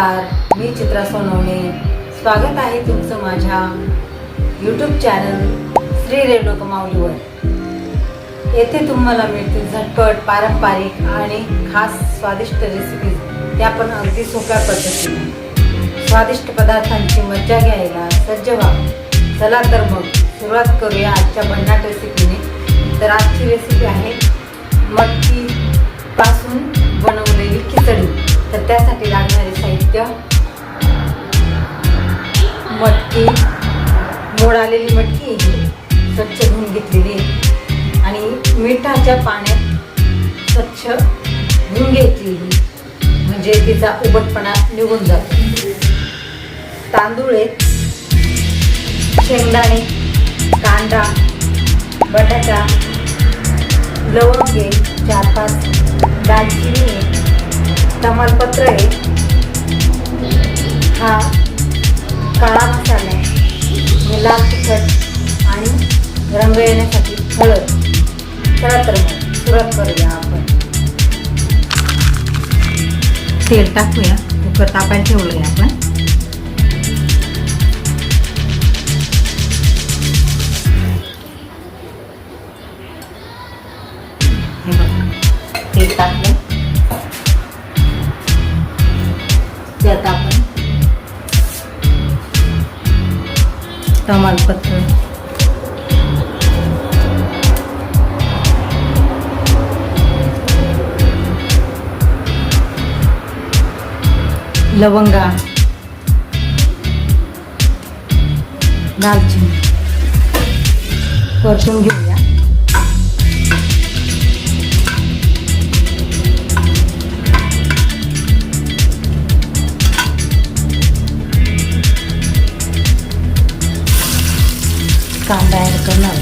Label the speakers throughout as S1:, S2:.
S1: नमस्कार मी चित्रा सोनवणे. स्वागत आहे तुमचं माझ्या यूट्यूब चॅनल श्री रेणुका माऊलीवर. येथे तुम्हाला मिळतील झटपट पारंपरिक आणि खास स्वादिष्ट रेसिपीज त्या पण अगदी सोप्या पद्धतीने. स्वादिष्ट पदार्थांची मज्जा घ्यायला सज्ज व्हा. चला तर मग सुरुवात करूया आजच्या भन्नाट रेसिपीने तर आजची रेसिपी आहे मटकीपासून बनवलेली खिचडी. तर त्यासाठी लागणारे साहित्य मटकी मोड आलेली मटकी स्वच्छ धुवून घेतलेली आणि मिठाच्या पाण्यात स्वच्छ धुवून घेतलेली म्हणजे तिचा उबटपणा निघून जातो. तांदूळ आहेत शेंगदाणे कांदा बटाटा लवंगे चार पाच दालचिनी आहे तमालपत्र आहे. हा काळा मसाला आहे. लाल तिखट आणि रंग येण्यासाठी हळद. चला तर मग सुरुवात करूया आपण. तेल टाकूया. कुकर तापायला ठेवलं आहे आपण. तमालपत्र लवंगा. दालचिनी. परतून घेऊया. कांदा ॲड करणार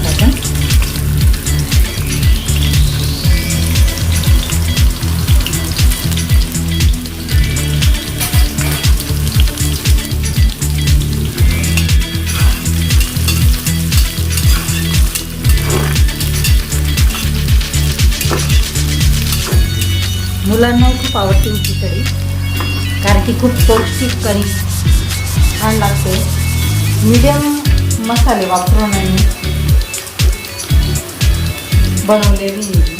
S1: मुलांना खूप आवडते ही कढी कारण की खूप पौष्टिक कढी छान लागते. मीडियम मसाले वापरून आणि बनवलेली.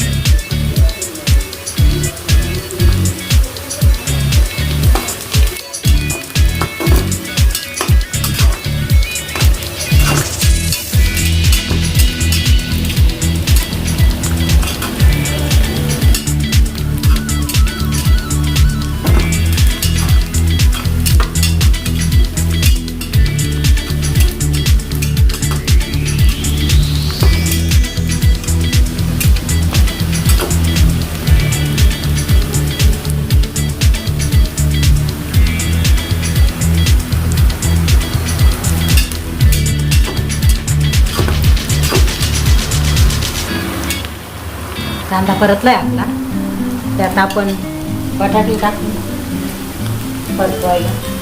S1: कांदा परतलाय आपला. त्यात आपण बटाटे टाकू परतवायला.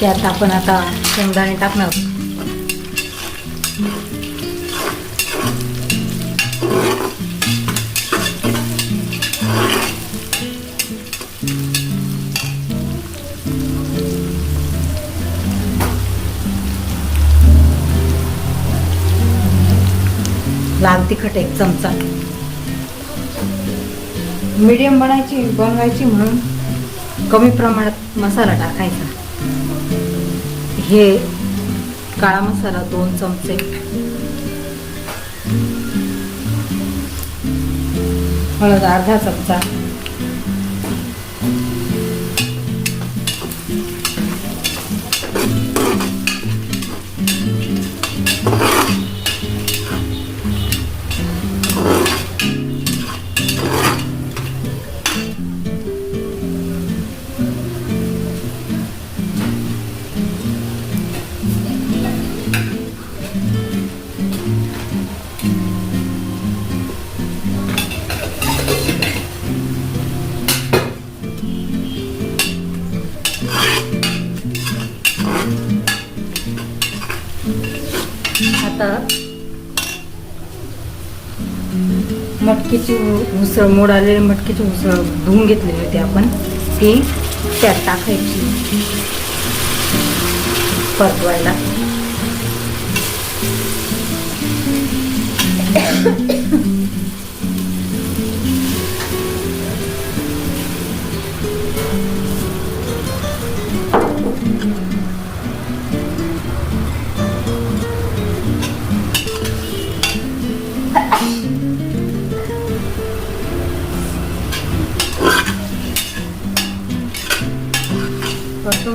S1: त्यात आपण आता शेंगदाणे टाकणार. लाल तिखट एक चमचा. मीडियम बनायची बनवायची म्हणून कमी प्रमाणात मसाला टाकायचा. हे काळा मसाला दोन चमचे. हळद अर्धा चमचा. मटकीची उसळ मोड आलेली मटकीची उसळ धुवून घेतलेली होती आपण. ती त्यात टाकायची. परतवायला.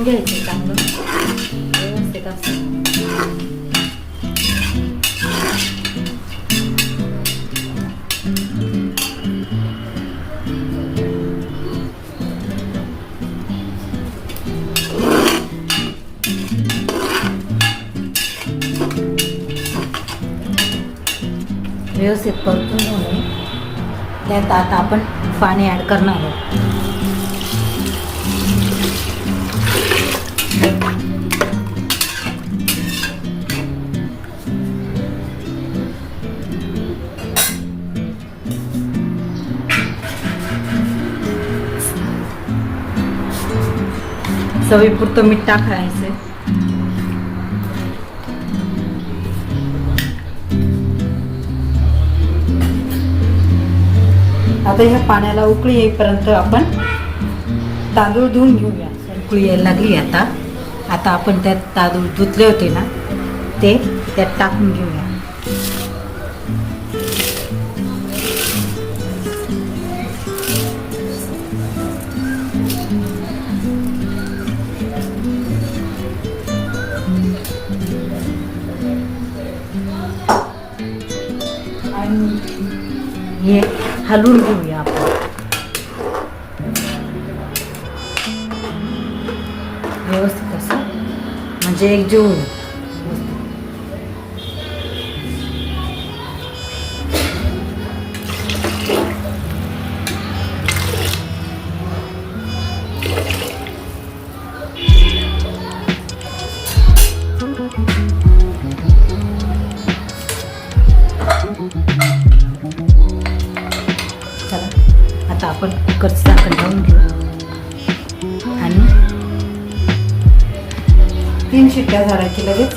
S1: घ्यायचं चांगलं व्यवस्थित असं व्यवस्थित परतून घेऊन त्यात आता आपण पाणी ॲड करणार आहोत चवीपुरतं मीठ टाकायचं आता ह्या पाण्याला उकळी येईपर्यंत आपण तांदूळ धुवून घेऊया. उकळी यायला लागली आता. आता आपण त्यात तांदूळ धुतले होते ना ते त्यात टाकून घेऊया. हे हलवून घेऊया आपण. व्यवस्थित असं. म्हणजे एक जीव आपण कुकरचं झाकण लावून घेऊ. आणि तीन शिट्ट्या झाडाची लगेच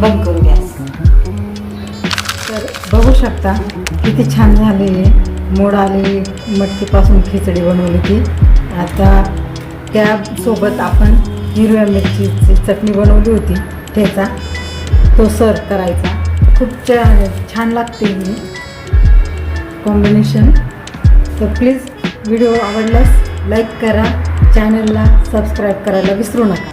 S1: बंद करू गॅस तर बघू शकता किती छान झाले मोड आले मटकीपासून खिचडी बनवली ती. आता त्यासोबत आपण हिरव्या मिरचीची चटणी बनवली होती. ठेचा तो सर्व करायचा. खूप छान छान लागते ही. कॉम्बिनेशन तर प्लीज व्हिडिओ आवडल्यास लाईक करा चॅनलला सबस्क्राईब करायला विसरू नका.